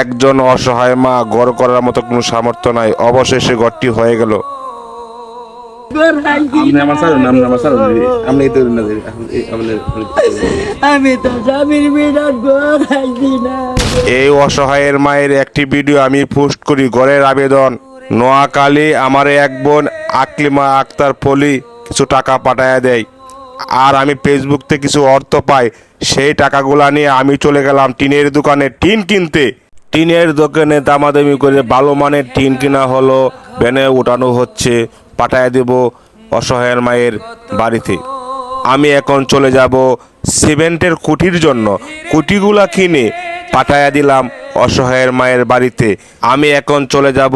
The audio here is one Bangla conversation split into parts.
একজন অসহায় মা গড় করার মতো কোনো সামর্থ্য নাই। অবশেষে ঘরটি হয়ে গেল। ঘর এই অসহায়ের মায়ের একটি ভিডিও আমি পোস্ট করি ঘরের আবেদন। নোয়াখালী আমার এক বোন আকলিমা আক্তার পলি কিছু টাকা পাঠায় দেয়। আর আমি ফেসবুক থেকে কিছু অর্থ পাই। সেই টাকাগুলা নিয়ে আমি চলে গেলাম টিনের দোকানে টিন কিনতে। টিনের দোকানে দামাদামি করে ভালো মানের টিন কিনা হলো, ভ্যানে উঠানো হচ্ছে, পাঠায় দেব অসহায়ের মায়ের বাড়িতে। আমি এখন চলে যাব সিমেন্টের কুটির জন্য। কুটিগুলা কিনে পাঠায়া দিলাম অসহায়ের মায়ের বাড়িতে। আমি এখন চলে যাব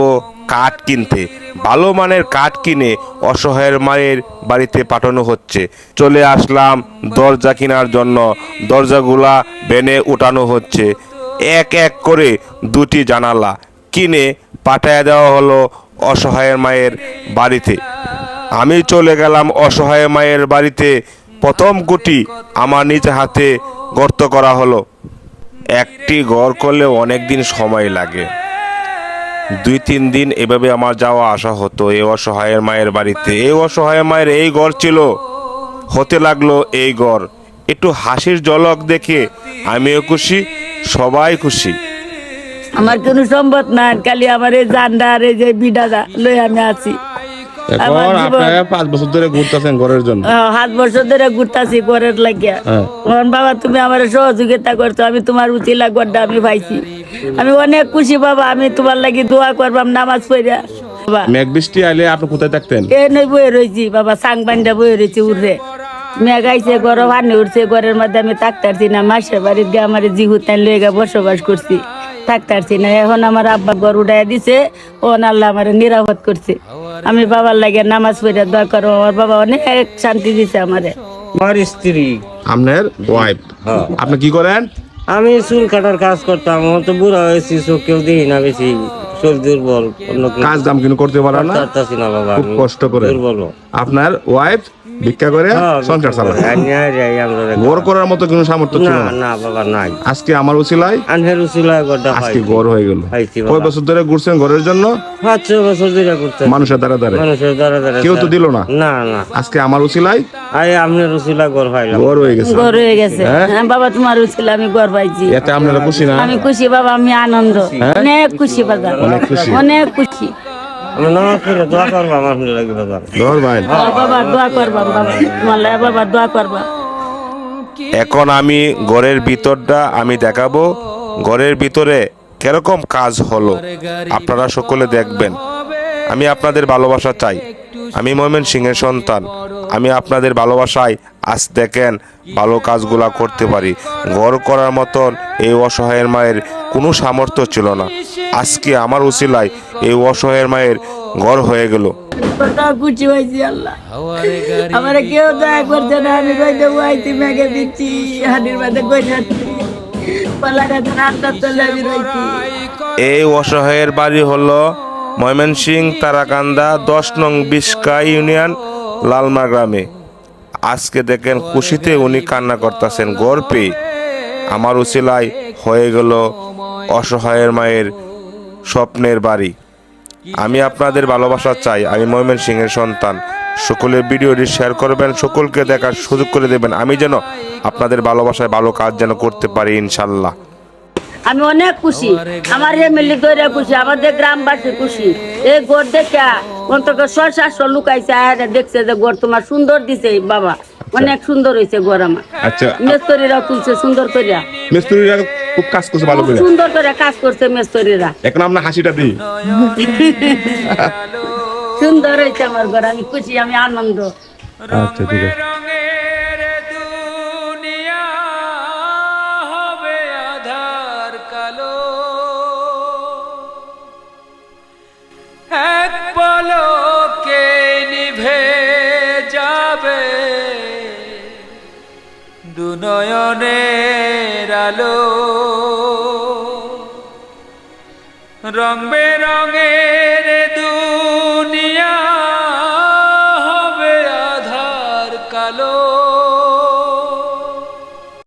কাঠ কিনতে। ভালো মানের কাঠ কিনে অসহায়ের মায়ের বাড়িতে পাঠানো হচ্ছে। চলে আসলাম দরজা কেনার জন্য। দরজাগুলা বেনে উঠানো হচ্ছে। এক এক করে দুটি জানালা কিনে পাঠায়া দেওয়া হলো অসহায়ের মায়ের বাড়িতে। আমি চলে গেলাম অসহায় মায়ের বাড়িতে। প্রথম গুটি আমার নিজ হাতে গর্ত করা হলো। একটি ঘর করলে অনেক দিন সময় লাগে। দুই, তিন দিন এভাবে আমার যাওয়া আসা হতো। এই অসহায়ের মায়ের বাড়িতে। এই অসহায় মায়ের এই ঘর ছিল। হতে লাগল এই ঘর। একটু হাসির জলক দেখে আমিও খুশি। সবাই খুশি। আমার কোনো সম্ভব না খালি আমার এই জান্ডা আর এই যে বিডাদা লই আমি আছি। এখন আপনারা পাঁচ বছর ধরে ঘুরতেছেন ঘরের জন্য? হাত বছর ধরে ঘুরতাছি ঘরের লাগিয়া। হ্যাঁ। বাবা তুমি আমার সহযোগিতা করছ আমি তোমার উচিলা গড্ডা আমি পাইছি। আমি অনেক খুশি বাবা আমি তোমার লাগি দোয়া করবাম নামাজ পড়িয়া। বাবা। মেঘ বৃষ্টি আইলে আপনি কোথায় থাকতেন? এ নই বয়ে রয়েছি বাবা সাং বান্ডা বয়ে রয়েছি উঠে মেঘ আইছে ঘর ভানি উঠছে ঘরের মধ্যে আমি থাকতারছি না মাসের বাড়ির গিয়ে আমার লয়ে বসবাস করছি থাকতারছি না। এখন আমার আব্বা ঘর উঠাই দিছে ও আল্লাহ আমার নিরাপদ করছে। আমি বাবার লাগে নামাজ পড়ে দোয়া করো আমার বাবা অনেক শান্তি দিছে আমারে। আমার স্ত্রী। আপনার ওয়াইফ আপনি কি করেন? আমি চুল কাটার কাজ করতাম আমার তো বুড়া হয়েছি চোখেও দেখি না বেশি শরীর দুর্বল অন্য কাজ দাম কিন্তু করতে পারেন না। পারতাছি না বাবা খুব কষ্ট করে। দুর্বল। আপনার ওয়াইফ ভিক্ষা করে হ্যাঁ, সংসার চালায়। গড় করার মতো কোনো সামর্থ্য ছিল না। না না বাবা নাই। আজকে আমার আনহের গড্ডা আজকে গড় হয়ে গেল। কয় বছর ধরে ঘুরছেন ঘরের জন্য? পাঁচ ছয় বছর ধরে করতে মানুষের দ্বারা দ্বারা। মানুষের দ্বারা দ্বারা কেউ তো দিল না। না না। আজকে আমার উচিলায় আই আপনার উচিলা গড় পাইলাম। গড় হয়ে গেছে। ঘর হয়ে গেছে। হ্যাঁ? বাবা তোমার উচিল আমি ঘর পাইছি। এতে আপনারা খুশি না? আমি খুশি বাবা আমি আনন্দ। অনেক খুশি বাবা। অনেক খুশি। অনেক খুশি। আমি নামাজ পড়ে দোয়া করব আমার লাগে বাবা ধর ভাই বাবা দোয়া করবা বাবা। তোমার লাগে বাবা দোয়া করবা। এখন আমি ঘরের ভিতরটা আমি দেখাবো। ঘরের ভিতরে কীরকম কাজ হলো? আপনারা সকলে দেখবেন। আমি আপনাদের ভালোবাসা চাই। আমি মোমেন সিংহের সন্তান। আমি আপনাদের ভালোবাসায় আজ দেখেন ভালো কাজগুলা করতে পারি। ঘর করার মতন এই অসহায়ের মায়ের কোনো সামর্থ্য ছিল না। আজকে আমার উচিলায় এই অসহায়ের মায়ের ঘর হয়ে গেল। খুশি হয়েছি আল্লাহ। আমার কেউ দয়া করছে না আমি কই দেবো? মেঘে দিচ্ছি হাড়ির মধ্যে কই পালা গাছে রাস্তা চলে আমি এই অসহায়ের বাড়ি হলো ময়মনসিং, তারাকান্দা, দশ নং বিস্কা ইউনিয়ন লালমা গ্রামে। আজকে দেখেন খুশিতে উনি কান্না করতেছেন, গর্বে। আমার উচিলায় হয়ে গেল অসহায়ের মায়ের স্বপ্নের বাড়ি। আমি আপনাদের ভালোবাসা চাই, আমি ময়মন সিংহের সন্তান। সকলের ভিডিওটি শেয়ার করবেন, সকলকে দেখার সুযোগ করে দেবেন। আমি যেন আপনাদের ভালোবাসায় ভালো কাজ যেন করতে পারি, ইনশাল্লাহ। আমি অনেক খুশি। আমার এমএলএ দৈরা খুশি আমাদের গ্রামবাসী খুশি। এই গোর দেখে অন্তত ছয় সাতশো লোক আইসে আর দেখছে যে গোর তোমার সুন্দর দিছে বাবা। অনেক সুন্দর হয়েছে গোর আমার। আচ্ছা। মেস্তরিরা তুলছে সুন্দর করিয়া মিস্ত্রিরা খুব কাজ করছে ভালো করে। সুন্দর করে কাজ করছে মেস্তরিরা। এখন আপনার হাসিটা দিই। সুন্দর হয়েছে আমার ঘর আমি খুশি আমি আনন্দ। আচ্ছা ঠিক আছে। দুনয়নের আলো। রং বেরঙের দুনিয়া